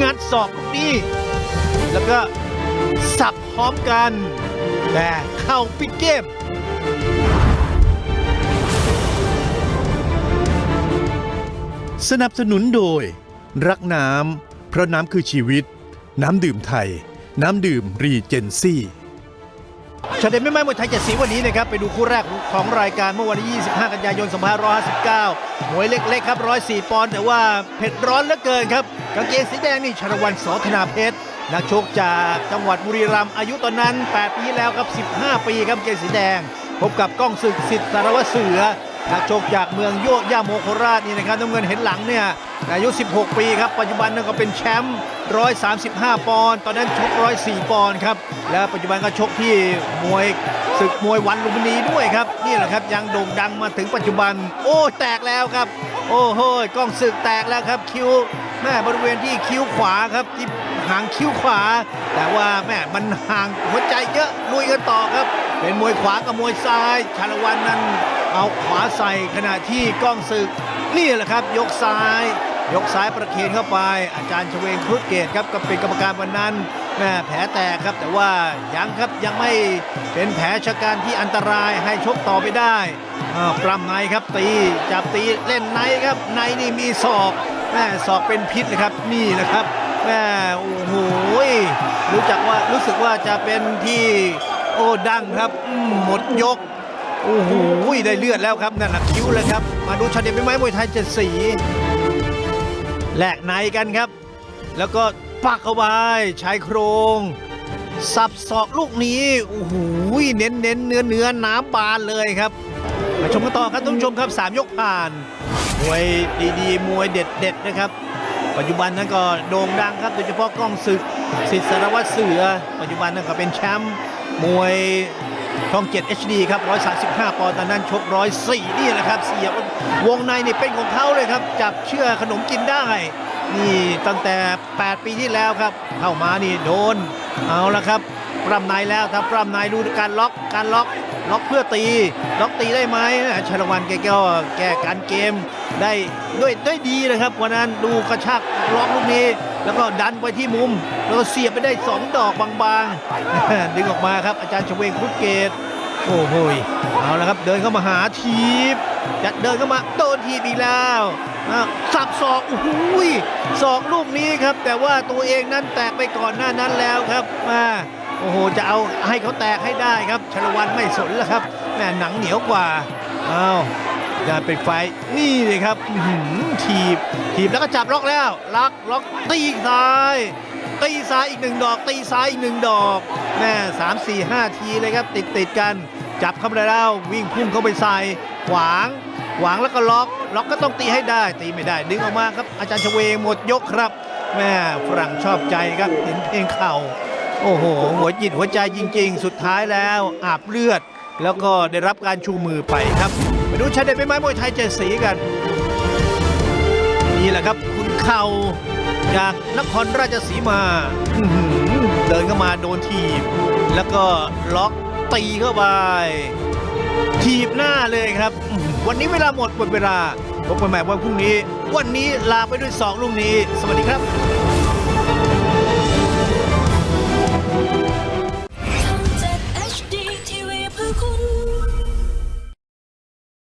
งัดศอกลูกนี้ แล้วก็สับพร้อมกัน แต่เข้าปิดเกมสนับสนุนโดย รักน้ำเพราะน้ำคือชีวิต น้ำดื่มไทย น้ำดื่มรีเจนซี่ ชาเดนไม่ไม้มวยไทยเจ็ดสีวันนี้นะครับไปดูคู่แรกของรายการเมื่อวันที่ 25 กันยายน 2559 มวยเล็กๆครับ 104 ปอนด์แต่ว่าเผ็ดร้อนเหลือเกินครับกางเกงสีแดงนี่ชาวันสอธนาเพชรนักชกจากจังหวัดบุรีรัมย์อายุตอนนั้น 8 ปีแล้วครับ 15 ปีครับเกงสีแดง พบกับก้องศึกสิทธิ์สารวัตรเสือนักชกจากเมืองโยย่าโมโคราชนี่นะครับน้ำเงินเห็นหลังเนี่ย อายุ 16 ปีครับ ปัจจุบันนั่นก็เป็นแชมป์ 135 ปอนด์ ตอนนั้นชก 104 ปอนด์ครับ แล้วปัจจุบันก็ชกที่มวยศึกมวยวันลุมพินีด้วยครับ นี่แหละครับยังโด่งดังมาถึงปัจจุบัน โอ้แตกแล้วครับ โอ้โหกล้องศึกแตกแล้วครับคิ้วแม่บริเวณที่คิ้วขวาครับที่หางคิ้วขวา แต่ว่าแม่มันห่างหัวใจเยอะลุยกันต่อครับ เป็นมวยขวากับมวยซ้ายชาลวันนั้นเอาขวาใส่ขณะที่กล้องศึก นี่แหละครับ ยกซ้าย ยกซ้ายประเคนเข้าไป อาจารย์ชเวงครุฑเกตครับก็เป็นกรรมการวันนั้นแม่แผลแตกครับ แต่ว่ายังครับยังไม่เป็นแผลชะกันที่อันตรายให้ชกต่อไปได้ปล้ำในครับตีจับตีเล่นในครับในนี่มีศอกแม่ศอกเป็นพิษเลยครับนี่นะครับแม่โอ้โหรู้จักว่ารู้สึกว่าจะเป็นที่โอ้ดังครับหมดยกโอ้โหได้เลือดแล้วครับนั่นนะคิ้วเลยครับ มาดูชาเด็ดเป็นไม้มวยไทยเจ็ดสี แหลกในกันครับ แล้วก็ปักเข้าไปชายโครง สับศอกลูกนี้โอ้โหเน้นเน้นเนื้อเนื้อน้ำบานเลยครับมาชมกันต่อครับท่านผู้ชมครับ 3 ยกผ่านมวยดีๆ มวยเด็ดๆนะครับ ปัจจุบันนั้นก็โด่งดังครับโดยเฉพาะกล้องศึกสิทธิสารวัตรเสือ ปัจจุบันนั้นก็เป็นแชมป์มวย ช่อง 7 HD ครับ 135 ปอนด์ตอนนั้นชก 104 นี่แหละครับ เสียบวงในนี่เป็นของเขาเลยครับ จับเชื่อขนมกินได้ นี่ตั้งแต่ 8 ปีที่แล้วครับ เข้ามานี่โดน เอาละครับ ปรำในแล้วถ้าปรำในดูการล็อกการล็อกล็อกเพื่อตี ล็อกตีได้ไหมชาละวันแกก็แก้การเกมได้ด้วยได้ดีนะครับวันนั้นดูกระชากล็อกลูกนี้ แล้วก็ดันไปที่มุม แล้วก็เสียบไปได้ 2 ดอกบางๆ ดึงออกมาครับอาจารย์ชเวงครุฑเกตโอ้โหเอาละครับเดินเข้ามาหาทีบจะเดินเข้ามาโดนทีบอีกแล้วอะสับศอกโอ้โหยศอกลูกนี้ครับ แต่ว่าตัวเองนั้นแตกไปก่อนหน้านั้นแล้วครับมา โอ้โหจะเอาให้เขาแตกให้ได้ครับชลวันไม่สนแล้วครับแม่หนังเหนียวกว่าอ้าวจะเป็นไฟนี่เลยครับอื้อหือทีบทีบแล้วก็จับล็อกแล้ว ล็อกล็อกตีซ้ายตีซ้ายอีกหนึ่งดอก ตีซ้ายอีกหนึ่งดอกแม่สามสี่ห้าทีเลยครับ ติดติดกัน จับเข้าไปแล้ววิ่งพุ่งเข้าไปใส่ขวางขวางแล้วก็ล็อก ล็อกก็ต้องตีให้ได้ ตีไม่ได้ ดึงออกมาครับ อาจารย์ชเวงหมดยกครับแม่ฝรั่งชอบใจครับเห็นเพลงเข่า โอ้โห หัวจิตหัวใจจริง ๆ สุดท้ายแล้วอาบเลือด แล้วก็ได้รับการชูมือไปครับไปดูชาเด็ดเป็นไม้มวยไทยเจ็ดสีกัน นี่แหละครับคุณเข่าจากนครราชสีมา เดินเข้ามาโดนทีบ แล้วก็ล็อกตีเข้าไป ทีบหน้าเลยครับ วันนี้เวลาหมดหมดเวลาพบกันใหม่วันพรุ่งนี้ วันนี้ลาไปด้วยสองลูกนี้ สวัสดีครับ